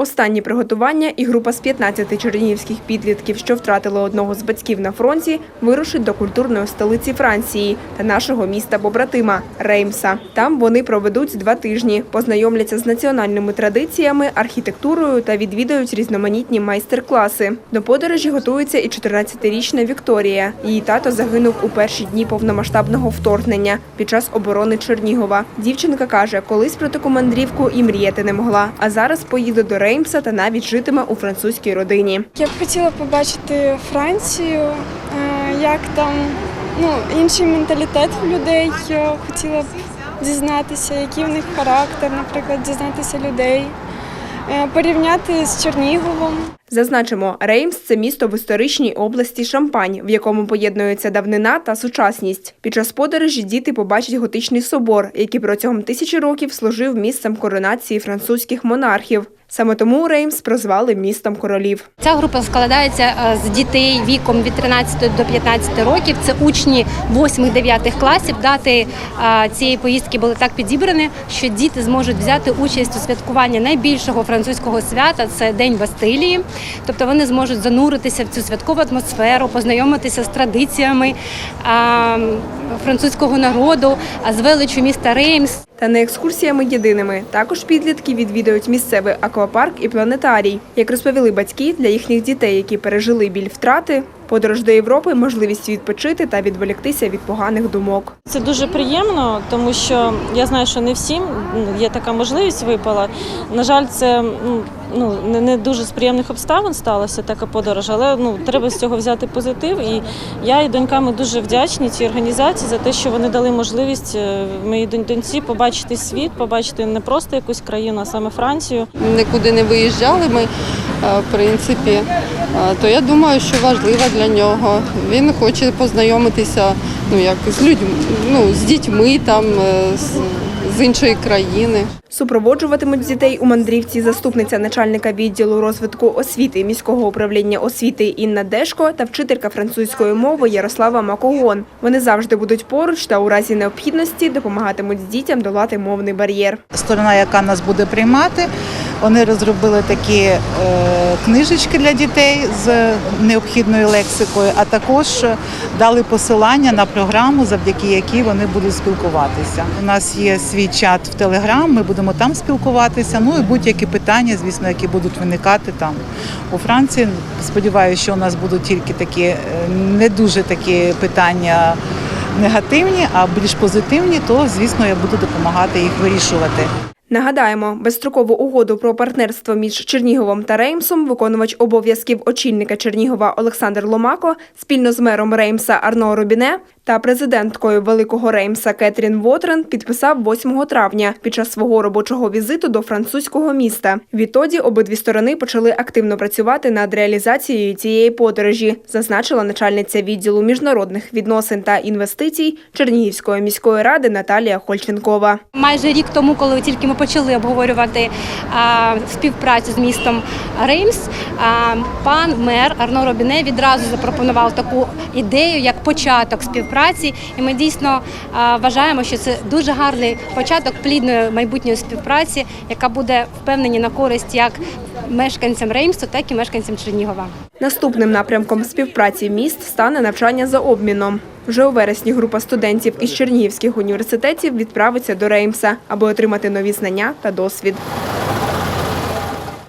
Останні приготування і група з 15 чернігівських підлітків, що втратили одного з батьків на фронті, вирушить до культурної столиці Франції та нашого міста побратима Реймса. Там вони проведуть два тижні, познайомляться з національними традиціями, архітектурою та відвідають різноманітні майстер-класи. До подорожі готується і 14-річна Вікторія. Її тато загинув у перші дні повномасштабного вторгнення під час оборони Чернігова. Дівчинка каже, колись про таку мандрівку і мріяти не могла, а зараз поїде до Реймса та навіть житиме у французькій родині. Я б хотіла побачити Францію, е, як там ну, інший менталітет в людей. Я хотіла б дізнатися, який в них характер, наприклад, дізнатися людей, е, порівняти з Черніговом. Зазначимо, Реймс це місто в історичній області Шампань, в якому поєднується давнина та сучасність. Під час подорожі діти побачать готичний собор, який протягом тисячі років служив місцем коронації французьких монархів. Саме тому Реймс прозвали містом королів. Ця група складається е, з дітей віком від 13 до 15 років. Це учні 8-9 класів. Дати е, цієї поїздки були так підібрані, що діти зможуть взяти участь у святкуванні найбільшого французького свята це День Бастилії. Тобто вони зможуть зануритися в цю святкову атмосферу, познайомитися з традиціями французького народу, з величу міста Реймс. Та не екскурсіями єдиними. Також підлітки відвідують місцевий аквапарк і планетарій. Як розповіли батьки, для їхніх дітей, які пережили біль втрати, подорож до Європи можливість відпочити та відволіктися від поганих думок. Це дуже приємно, тому що я знаю, що не всім є така можливість випала. На жаль, це ну не, дуже з приємних обставин сталася така подорож, але ну треба з цього взяти позитив. І я і донька ми дуже вдячні цій організації за те, що вони дали можливість е, моїй донь- доньці побачити світ, побачити не просто якусь країну, а саме Францію. нікуди не виїжджали ми, в принципі, е, то я думаю, що важливо для нього. Він хоче познайомитися ну, як, з людьми, ну, з дітьми там, е, з, з іншої країни. Супроводжуватимуть дітей у мандрівці заступниця начальника відділу розвитку освіти міського управління освіти Інна Дешко та вчителька французької мови Ярослава Макогон. Вони завжди будуть поруч та у разі необхідності допомагатимуть дітям долати мовний бар'єр. сторона, яка нас буде приймати. Вони розробили такі е, книжечки для дітей з необхідною лексикою, а також дали посилання на програму, завдяки якій вони будуть спілкуватися. У нас є свій чат в Телеграм, ми будемо там спілкуватися. Ну і будь-які питання, звісно, які будуть виникати там у Франції. Сподіваюся, що у нас будуть тільки такі е, не дуже такі питання негативні, а більш позитивні, то звісно я буду допомагати їх вирішувати. Нагадаємо, безстрокову угоду про партнерство між Черніговом та Реймсом виконувач обов'язків очільника Чернігова Олександр Ломако спільно з мером Реймса Арно Робіне та президенткою Великого Реймса Кетрін Вотрен підписав 8 травня під час свого робочого візиту до французького міста. Відтоді обидві сторони почали активно працювати над реалізацією цієї подорожі, зазначила начальниця відділу міжнародних відносин та інвестицій Чернігівської міської ради Наталія Хольченкова. Майже рік тому, коли тільки ми почали обговорювати співпрацю з містом Реймс, пан мер Арно Робіне відразу запропонував таку ідею як початок співпраці. І ми дійсно вважаємо, що це дуже гарний початок плідної майбутньої співпраці, яка буде впевнені на користь як мешканцям Реймсу, так і мешканцям Чернігова. Наступним напрямком співпраці міст стане навчання за обміном. Вже у вересні група студентів із Чернігівських університетів відправиться до Реймса, аби отримати нові знання та досвід.